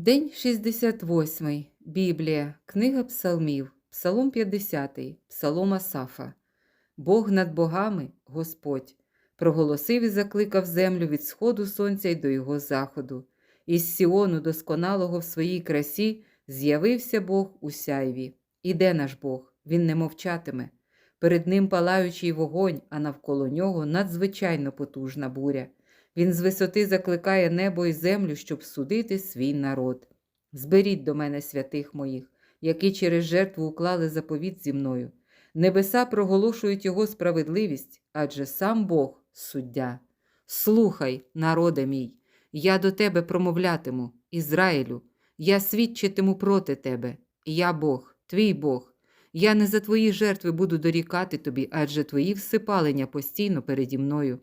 День 68. Біблія. Книга Псалмів. Псалом 50. Псалом Асафа. Бог над богами, Господь, проголосив і закликав землю від сходу сонця й до його заходу. Із Сіону досконалого в своїй красі з'явився Бог у сяйві. Іде наш Бог, він не мовчатиме. Перед ним палаючий вогонь, а навколо нього надзвичайно потужна буря. Він з висоти закликає небо і землю, щоб судити свій народ. Зберіть до мене святих моїх, які через жертву уклали заповіт зі мною. Небеса проголошують його справедливість, адже сам Бог суддя. Слухай, народе мій, я до тебе промовлятиму, Ізраїлю, я свідчитиму проти тебе. Я Бог, твій Бог. Я не за твої жертви буду дорікати тобі, адже твої всипалення постійно переді мною.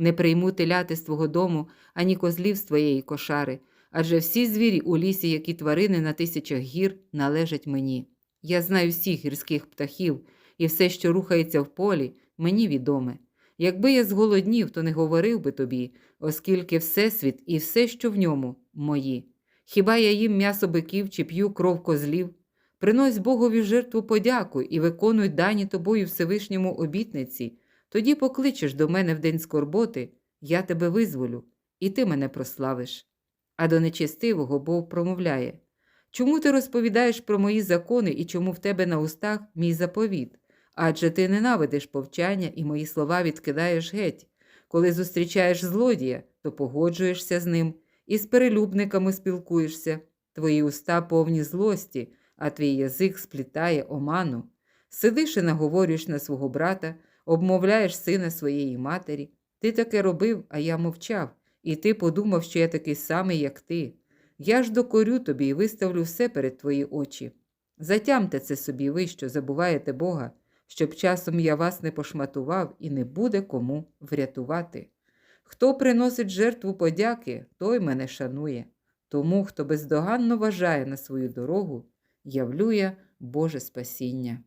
Не прийму теляти з твого дому, ані козлів з твоєї кошари, адже всі звірі у лісі, які тварини на тисячах гір, належать мені. Я знаю всіх гірських птахів, і все, що рухається в полі, мені відоме. Якби я зголоднів, то не говорив би тобі, оскільки Всесвіт і все, що в ньому, мої. Хіба я їм м'ясо биків чи п'ю кров козлів? Принось Богові жертву подяку і виконуй дані тобою Всевишньому обітниці. Тоді покличеш до мене в день скорботи, я тебе визволю, і ти мене прославиш. А до нечестивого Бог промовляє Чому ти розповідаєш про мої закони і чому в тебе на устах мій заповіт? Адже ти ненавидиш повчання і мої слова відкидаєш геть. Коли зустрічаєш злодія, то погоджуєшся з ним і з перелюбниками спілкуєшся. Твої уста повні злості, а твій язик сплітає оману. Сидиш і наговорюєш на свого брата обмовляєш сина своєї матері. Ти таке робив, а я мовчав, і ти подумав, що я такий самий, як ти. Я ж докорю тобі і виставлю все перед твої очі. Затямте це собі ви, що забуваєте Бога, щоб часом я вас не пошматував і не буде кому врятувати. Хто приносить жертву подяки, той мене шанує. Тому, хто бездоганно вважає на свою дорогу, явлює Боже спасіння.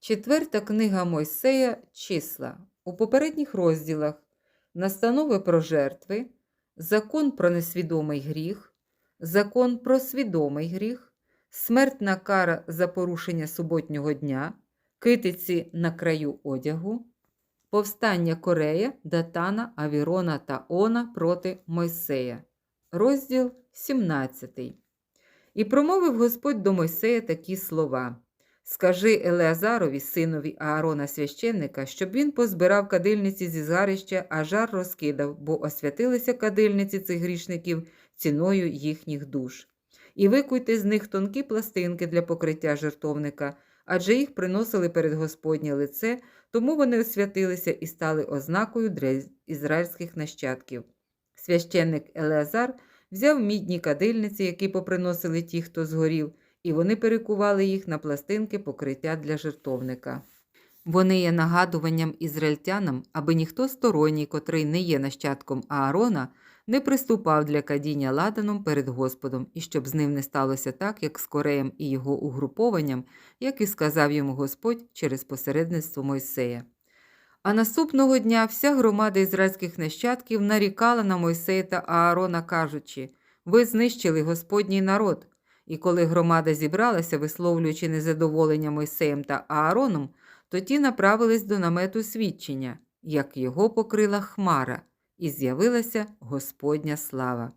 Четверта книга Мойсея числа. У попередніх розділах настанови про жертви, закон про несвідомий гріх, закон про свідомий гріх, смертна кара за порушення суботнього дня, китиці на краю одягу, повстання Корея, Датана, Авірона та Она проти Мойсея. Розділ 17. І промовив Господь до Мойсея такі слова. Скажи Елеазарові, синові Аарона священника, щоб він позбирав кадильниці зі згарища, а жар розкидав, бо освятилися кадильниці цих грішників ціною їхніх душ. І викуйте з них тонкі пластинки для покриття жертовника, адже їх приносили перед Господнє лице, тому вони освятилися і стали ознакою для ізраїльських нащадків. Священник Елеазар взяв мідні кадильниці, які поприносили ті, хто згорів і вони перекували їх на пластинки покриття для жертовника. Вони є нагадуванням ізраїльтянам, аби ніхто сторонній, котрий не є нащадком Аарона, не приступав для кадіння ладаном перед Господом, і щоб з ним не сталося так, як з Кореєм і його угрупованням, як і сказав йому Господь через посередництво Мойсея. А наступного дня вся громада ізраїльських нащадків нарікала на Мойсея та Аарона, кажучи: Ви знищили Господній народ. І коли громада зібралася, висловлюючи незадоволення Мойсеєм та Аароном, то ті направились до намету свідчення, як його покрила хмара, і з'явилася Господня слава.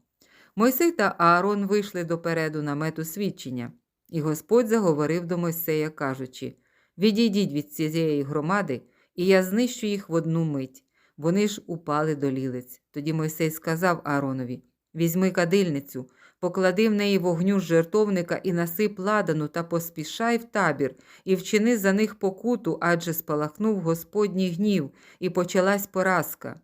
Мойсей та Аарон вийшли допереду намету свідчення, і Господь заговорив до Мойсея, кажучи: Відійдіть від цієї громади, і я знищу їх в одну мить. Вони ж упали до лілиць. Тоді Мойсей сказав Ааронові: Візьми кадильницю поклади в неї вогню з жертовника і насип ладану та поспішай в табір, і вчини за них покуту, адже спалахнув Господній гнів, і почалась поразка.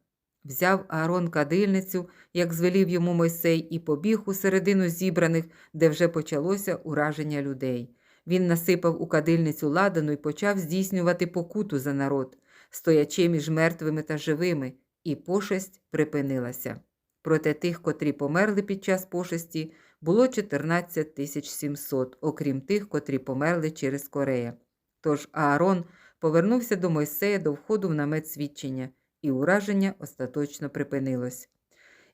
Взяв Аарон кадильницю, як звелів йому Мойсей, і побіг у середину зібраних, де вже почалося ураження людей. Він насипав у кадильницю ладану і почав здійснювати покуту за народ, стоячи між мертвими та живими, і пошесть припинилася. Проте тих, котрі померли під час пошесті, було 14 тисяч 700, окрім тих, котрі померли через Корея. Тож Аарон повернувся до Мойсея до входу в намет свідчення, і ураження остаточно припинилось.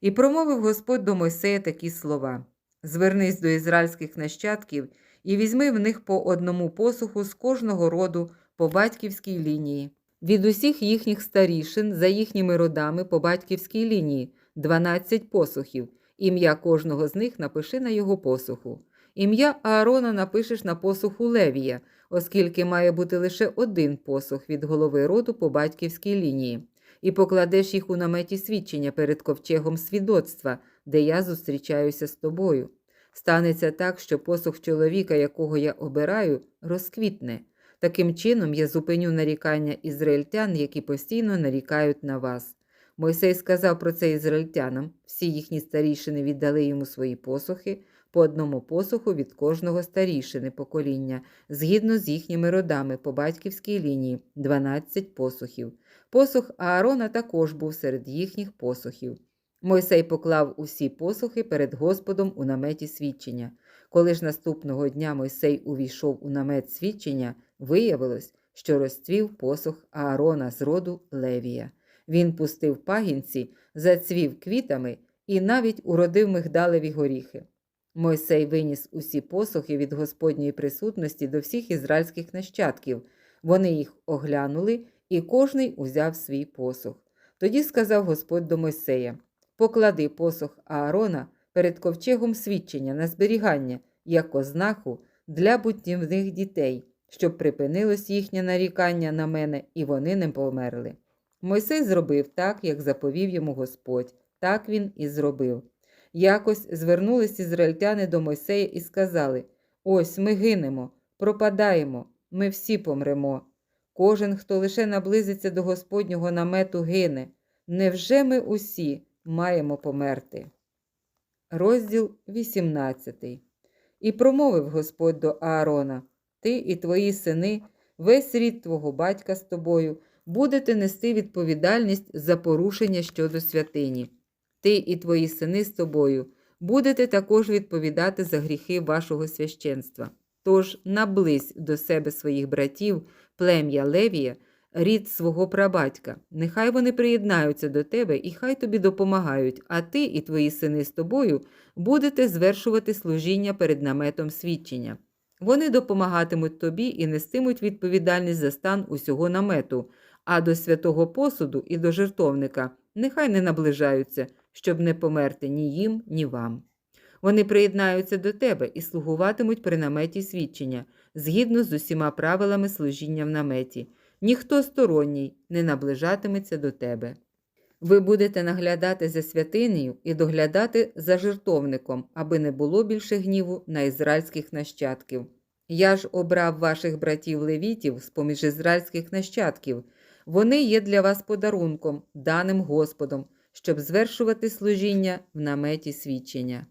І промовив Господь до Мойсея такі слова: Звернись до ізраїльських нащадків і візьми в них по одному посуху з кожного роду по батьківській лінії. Від усіх їхніх старішин за їхніми родами по батьківській лінії 12 посухів. Ім'я кожного з них напиши на його посуху. Ім'я Аарона напишеш на посуху Левія, оскільки має бути лише один посух від голови роду по батьківській лінії, і покладеш їх у наметі свідчення перед ковчегом свідоцтва, де я зустрічаюся з тобою. Станеться так, що посух чоловіка, якого я обираю, розквітне. Таким чином я зупиню нарікання ізраїльтян, які постійно нарікають на вас. Мойсей сказав про це ізраїльтянам. Всі їхні старішини віддали йому свої посухи, по одному посуху від кожного старішини покоління, згідно з їхніми родами по батьківській лінії 12 посухів. Посух Аарона також був серед їхніх посухів. Мойсей поклав усі посухи перед Господом у наметі свідчення. Коли ж наступного дня Мойсей увійшов у намет свідчення, виявилось, що розцвів посух Аарона з роду Левія. Він пустив пагінці, зацвів квітами і навіть уродив мигдалеві горіхи. Мойсей виніс усі посухи від Господньої присутності до всіх ізраїльських нащадків. Вони їх оглянули, і кожний узяв свій посух. Тоді сказав Господь до Мойсея: Поклади посух Аарона перед ковчегом свідчення на зберігання, як ознаху для будівних дітей, щоб припинилось їхнє нарікання на мене, і вони не померли. Мойсей зробив так, як заповів йому Господь, так він і зробив. Якось звернулись ізраїльтяни до Мойсея і сказали: Ось ми гинемо, пропадаємо, ми всі помремо. Кожен, хто лише наблизиться до Господнього намету, гине. Невже ми усі маємо померти? Розділ 18 І промовив Господь до Аарона: Ти і твої сини, весь рід твого батька з тобою, будете нести відповідальність за порушення щодо святині. Ти і твої сини з тобою будете також відповідати за гріхи вашого священства. Тож наблизь до себе своїх братів, плем'я Левія, рід свого прабатька. Нехай вони приєднаються до тебе і хай тобі допомагають, а ти і твої сини з тобою будете звершувати служіння перед наметом свідчення. Вони допомагатимуть тобі і нестимуть відповідальність за стан усього намету, а до святого посуду і до жертовника нехай не наближаються, щоб не померти ні їм, ні вам. Вони приєднаються до тебе і слугуватимуть при наметі свідчення, згідно з усіма правилами служіння в наметі. Ніхто сторонній не наближатиметься до тебе. Ви будете наглядати за святинею і доглядати за жертовником, аби не було більше гніву на ізраїльських нащадків. Я ж обрав ваших братів левітів з поміж ізраїльських нащадків. Вони є для вас подарунком, даним Господом, щоб звершувати служіння в наметі свідчення.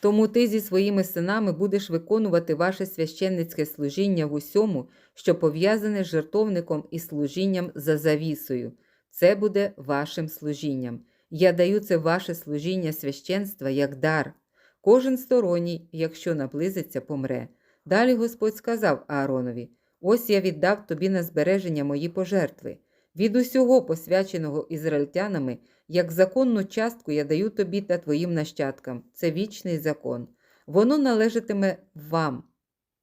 Тому ти зі своїми синами будеш виконувати ваше священницьке служіння в усьому, що пов'язане з жертовником і служінням за завісою. Це буде вашим служінням. Я даю це ваше служіння священства як дар. Кожен сторонній, якщо наблизиться, помре. Далі Господь сказав Ааронові: Ось я віддав тобі на збереження мої пожертви. Від усього, посвяченого ізраїльтянами, як законну частку я даю тобі та твоїм нащадкам. Це вічний закон. Воно належатиме вам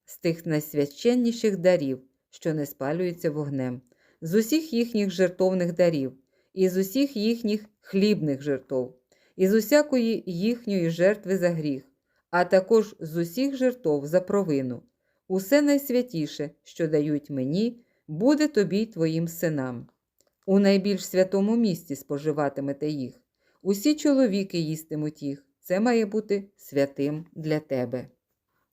з тих найсвященніших дарів, що не спалюються вогнем, з усіх їхніх жертовних дарів, і з усіх їхніх хлібних жертов, і з усякої їхньої жертви за гріх, а також з усіх жертов за провину. Усе найсвятіше, що дають мені, буде тобі й твоїм синам. У найбільш святому місці споживатимете їх. Усі чоловіки їстимуть їх. Це має бути святим для тебе.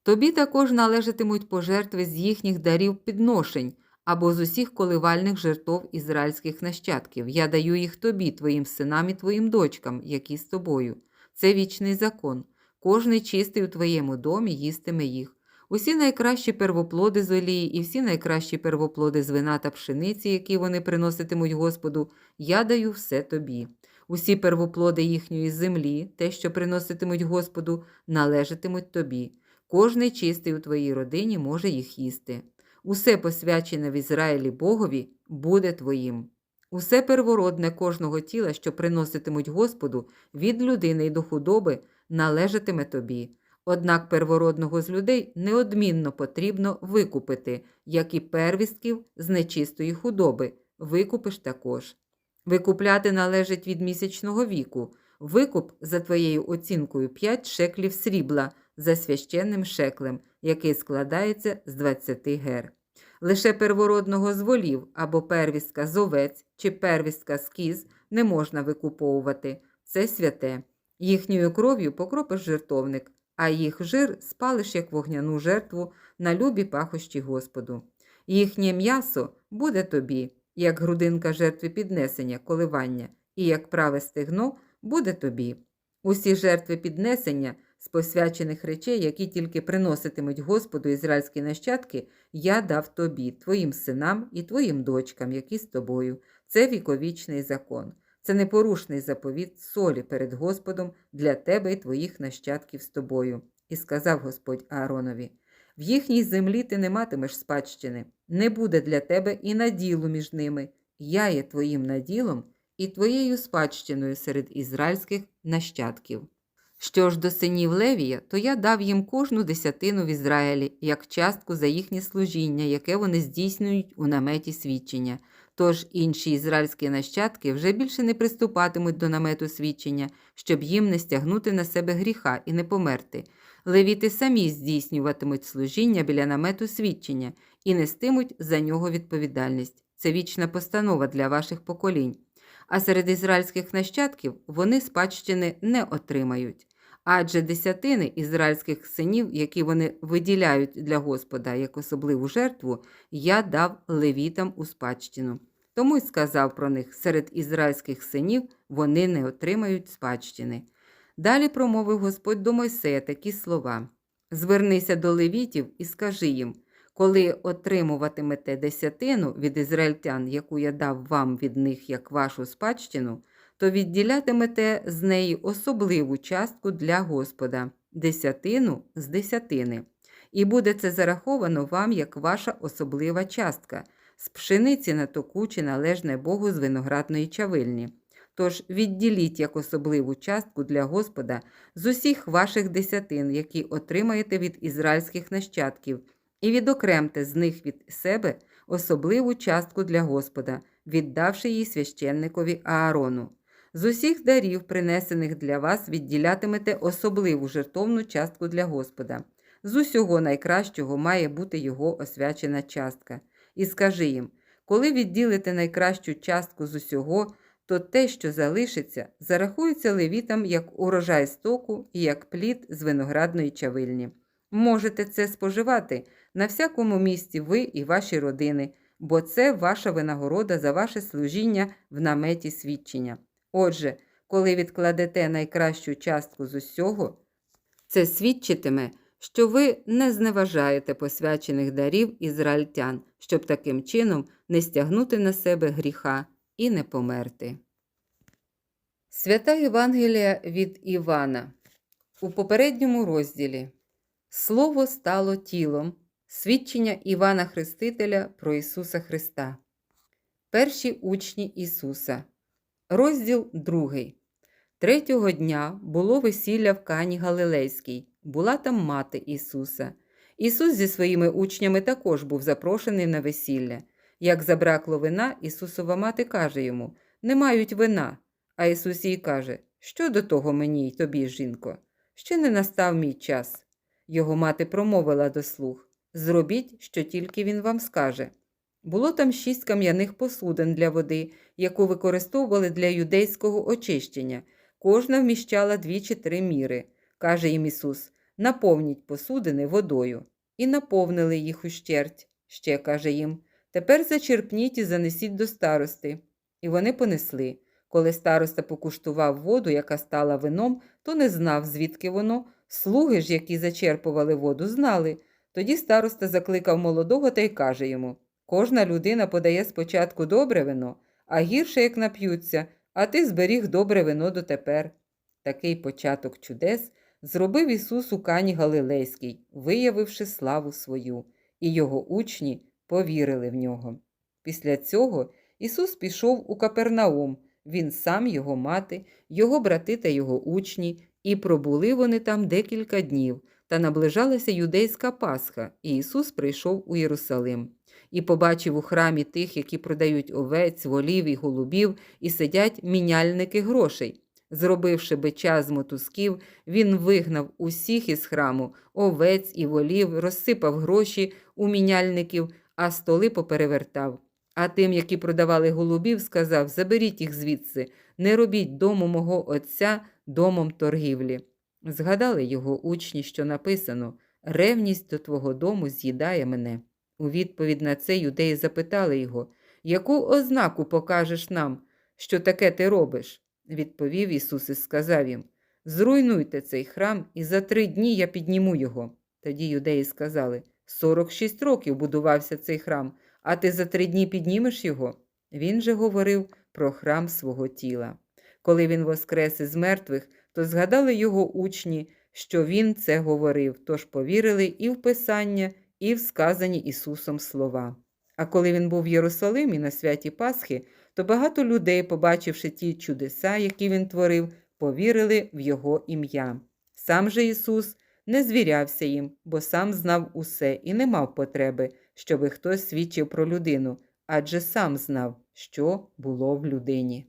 Тобі також належатимуть пожертви з їхніх дарів підношень або з усіх коливальних жертов ізраїльських нащадків. Я даю їх тобі, твоїм синам і твоїм дочкам, які з тобою. Це вічний закон. Кожний чистий у твоєму домі їстиме їх. Усі найкращі первоплоди з олії і всі найкращі первоплоди з вина та пшениці, які вони приноситимуть Господу, я даю все тобі. Усі первоплоди їхньої землі, те, що приноситимуть Господу, належатимуть тобі. Кожний чистий у твоїй родині може їх їсти. Усе посвячене в Ізраїлі Богові буде твоїм. Усе первородне кожного тіла, що приноситимуть Господу, від людини й до худоби, належатиме тобі Однак первородного з людей неодмінно потрібно викупити, як і первістків з нечистої худоби, викупиш також. Викупляти належить від місячного віку. Викуп за твоєю оцінкою 5 шеклів срібла за священним шеклем, який складається з 20 гер. Лише первородного з волів або первістка з овець чи первістка з кіз не можна викуповувати. Це святе. Їхньою кров'ю покропиш жертовник, а їх жир спалиш як вогняну жертву на любі пахощі Господу. Їхнє м'ясо буде тобі, як грудинка жертви піднесення, коливання, і як праве стегно буде тобі. Усі жертви піднесення з посвячених речей, які тільки приноситимуть Господу ізраїльські нащадки, я дав тобі, твоїм синам і твоїм дочкам, які з тобою. Це віковічний закон. Це непорушний заповіт солі перед Господом для тебе і твоїх нащадків з тобою. І сказав Господь Ааронові: в їхній землі ти не матимеш спадщини, не буде для тебе і наділу між ними. Я є твоїм наділом і твоєю спадщиною серед ізраїльських нащадків. Що ж до синів Левія, то я дав їм кожну десятину в Ізраїлі, як частку за їхнє служіння, яке вони здійснюють у наметі свідчення. Тож інші ізраїльські нащадки вже більше не приступатимуть до намету свідчення, щоб їм не стягнути на себе гріха і не померти. Левіти самі здійснюватимуть служіння біля намету свідчення і нестимуть за нього відповідальність. Це вічна постанова для ваших поколінь. А серед ізраїльських нащадків вони спадщини не отримають. Адже десятини ізраїльських синів, які вони виділяють для Господа як особливу жертву, я дав левітам у спадщину. Тому й сказав про них серед ізраїльських синів вони не отримають спадщини. Далі промовив Господь до Мойсея такі слова: Звернися до левітів і скажи їм, коли отримуватимете десятину від ізраїльтян, яку я дав вам від них як вашу спадщину, то відділятимете з неї особливу частку для Господа, десятину з десятини. І буде це зараховано вам як ваша особлива частка з пшениці на току чи належне Богу з виноградної чавильні. Тож відділіть як особливу частку для Господа з усіх ваших десятин, які отримаєте від ізраїльських нащадків, і відокремте з них від себе особливу частку для Господа, віддавши її священникові Аарону. З усіх дарів, принесених для вас, відділятимете особливу жертовну частку для Господа. З усього найкращого має бути його освячена частка. І скажи їм, коли відділите найкращу частку з усього, то те, що залишиться, зарахується левітам як урожай стоку і як плід з виноградної чавильні. Можете це споживати на всякому місці ви і ваші родини, бо це ваша винагорода за ваше служіння в наметі свідчення. Отже, коли відкладете найкращу частку з усього, це свідчитиме, що ви не зневажаєте посвячених дарів ізраїльтян, щоб таким чином не стягнути на себе гріха і не померти. Свята Євангелія від Івана у попередньому розділі Слово стало тілом, свідчення Івана Хрестителя про Ісуса Христа. Перші учні Ісуса. Розділ 2. Третього дня було весілля в Кані Галилейській. Була там мати Ісуса. Ісус зі своїми учнями також був запрошений на весілля. Як забракло вина, Ісусова мати каже йому: Не мають вина. А Ісус їй каже: Що до того мені й тобі, жінко? Ще не настав мій час. Його мати промовила до слуг Зробіть, що тільки він вам скаже. Було там шість кам'яних посудин для води, яку використовували для юдейського очищення. Кожна вміщала дві чи три міри. Каже їм Ісус: наповніть посудини водою. І наповнили їх ущерть. Ще каже їм: Тепер зачерпніть і занесіть до старости. І вони понесли. Коли староста покуштував воду, яка стала вином, то не знав, звідки воно. Слуги ж, які зачерпували воду, знали. Тоді староста закликав молодого та й каже йому Кожна людина подає спочатку добре вино, а гірше, як нап'ються, а ти зберіг добре вино дотепер. Такий початок чудес зробив Ісус у Кані Галилейській, виявивши славу свою, і його учні повірили в нього. Після цього Ісус пішов у Капернаум, він сам, його мати, його брати та його учні, і пробули вони там декілька днів, та наближалася юдейська Пасха, і Ісус прийшов у Єрусалим. І побачив у храмі тих, які продають овець, волів і голубів, і сидять міняльники грошей. Зробивши бича з мотузків, він вигнав усіх із храму, овець і волів, розсипав гроші у міняльників, а столи поперевертав. А тим, які продавали голубів, сказав: Заберіть їх звідси, не робіть дому мого отця домом торгівлі. Згадали його учні, що написано Ревність до твого дому з'їдає мене. У відповідь на це юдеї запитали його, яку ознаку покажеш нам, що таке ти робиш? Відповів Ісус і сказав їм: Зруйнуйте цей храм, і за три дні я підніму його. Тоді юдеї сказали: Сорок шість років будувався цей храм, а ти за три дні піднімеш його? Він же говорив про храм свого тіла. Коли він воскрес із мертвих, то згадали його учні, що він це говорив, тож повірили і в Писання, і в сказані Ісусом слова. А коли він був в Єрусалимі на святі Пасхи, то багато людей, побачивши ті чудеса, які він творив, повірили в Його ім'я. Сам же Ісус не звірявся їм, бо сам знав усе і не мав потреби, щоби хтось свідчив про людину, адже сам знав, що було в людині.